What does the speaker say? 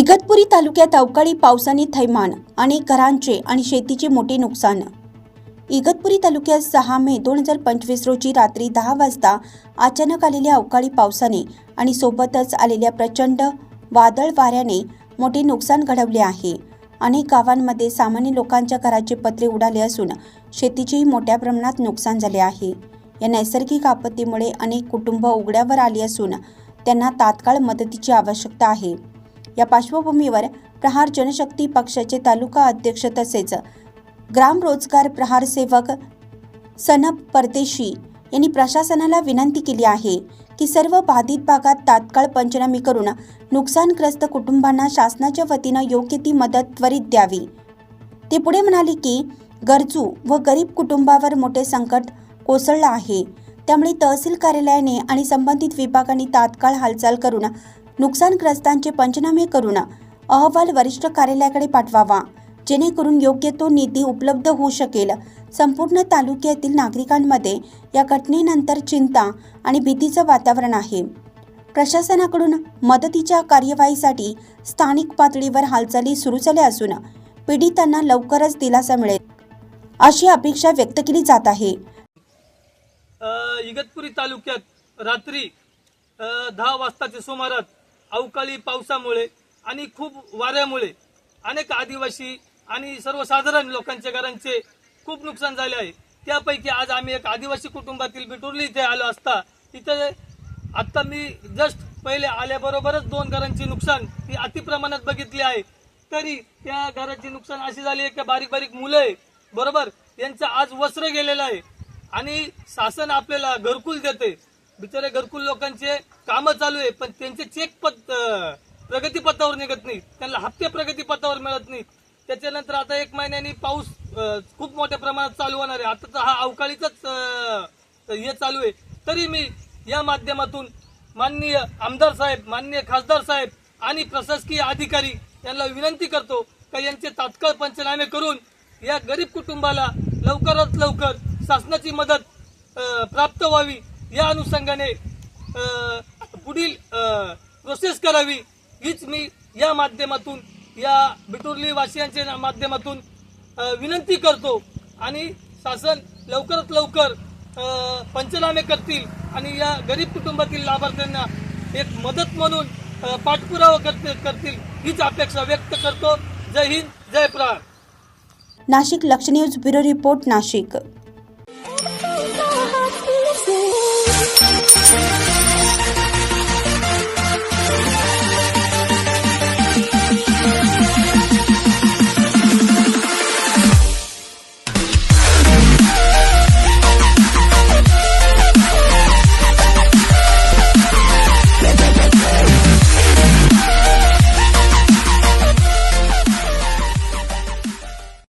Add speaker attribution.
Speaker 1: इगतपुरी तालुक्यात अवकाळी पावसाने थैमान अनेक घरांचे आणि शेतीचे मोठे नुकसान. इगतपुरी तालुक्यात सहा मे दोन हजार पंचवीस रोजी रात्री दहा वाजता अचानक आलेल्या अवकाळी पावसाने आणि सोबतच आलेल्या प्रचंड वादळ वाऱ्याने मोठे नुकसान घडवले आहे. अनेक गावांमध्ये सामान्य लोकांच्या घराचे पत्रे उडाले असून शेतीचेही मोठ्या प्रमाणात नुकसान झाले आहे. या नैसर्गिक आपत्तीमुळे अनेक कुटुंब उघड्यावर आली असून त्यांना तात्काळ मदतीची आवश्यकता आहे. या पार्श्वभूमीवर प्रहार जनशक्ती पक्षाचे तालुका अध्यक्ष तसेच ग्राम रोजगार प्रहार सेवक सनप परदेशी यांनी प्रशासनाला विनंती केली आहे की सर्व बाधित भागात तात्काळ पंचनामे करून नुकसानग्रस्त कुटुंबांना शासनाच्या वतीनं योग्य ती मदत त्वरित द्यावी. ते पुढे म्हणाले की गरजू व गरीब कुटुंबावर मोठे संकट कोसळलं आहे. त्यामुळे तहसील कार्यालयाने आणि संबंधित विभागांनी तात्काळ हालचाल करून नुकसानग्रस्तांचे पंचनामे करून अहवाल वरिष्ठ कार्यालयाकडे पाठवावा. जेणेकरून योग्य तो निधी उपलब्ध होऊ शकेल. संपूर्ण तालुक्यातील नागरिकांमध्ये या घटनेनंतर चिंता आणि भीतीचं वातावरण आहे. प्रशासनाकडून मदतीच्या कार्यवाहीसाठी स्थानिक पातळीवर हालचाली सुरू झाल्या असून पीडितांना लवकरच दिलासा मिळेल अशी अपेक्षा व्यक्त केली जात आहे.
Speaker 2: इगतपुरी तालुक्यात रात्री दहा वाजताच्या सुमारात अवकाळी पावसामुळे आणि खूप वाऱ्यामुळे अनेक आदिवासी आणि सर्वसाधारण लोकांच्या घरांचे खूप नुकसान झाले आहे. त्यापैकी आज आम्ही एक आदिवासी कुटुंबातील बिटुर्ली इथे आलो असता. इथे आत्ता मी जस्ट पहिले आल्याबरोबरच दोन घरांचे नुकसान ही अतिप्रमाणात बघितली आहे. तरी त्या घराचे नुकसान अशी झाली आहे की बारीक बारीक मुलं आहे. बरोबर? यांचं आज वस्त्र गेलेलं आहे. आणि शासन आपल्याला घरकुल देते बिचारे घरकुल लोकांचे कामं चालू आहे पण त्यांचे चेक पत प्रगतीपथावर निघत नाही त्यांना हप्ते प्रगतीपथावर मिळत नाही त्याच्यानंतर आता एक महिन्यानी पाऊस खूप मोठ्या प्रमाणात चालू होणार आहे. आता तर हा अवकाळीचाच हे चालू आहे. तरी मी या माध्यमातून माननीय आमदार साहेब माननीय खासदार साहेब आणि प्रशासकीय अधिकारी यांना विनंती करतो का यांचे तात्काळ पंचनामे करून या गरीब कुटुंबाला लवकरात लवकर शासनाची मदत प्राप्त व्हावी. या अनुषंगाने पुढील प्रोसेस करावी हीच मी या माध्यमातून या बिटुर्ली वासियांच्या माध्यमातून विनंती करतो. आणि शासन लवकरात लवकर पंचनामे करतील आणि या गरीब कुटुंबातील लाभार्थ्यांना एक मदत म्हणून पाठपुरावा करतील करतील हीच अपेक्षा व्यक्त करतो. जय हिंद जय प्राण
Speaker 1: नाशिक लक्ष news bureau report Nashik. Thank you.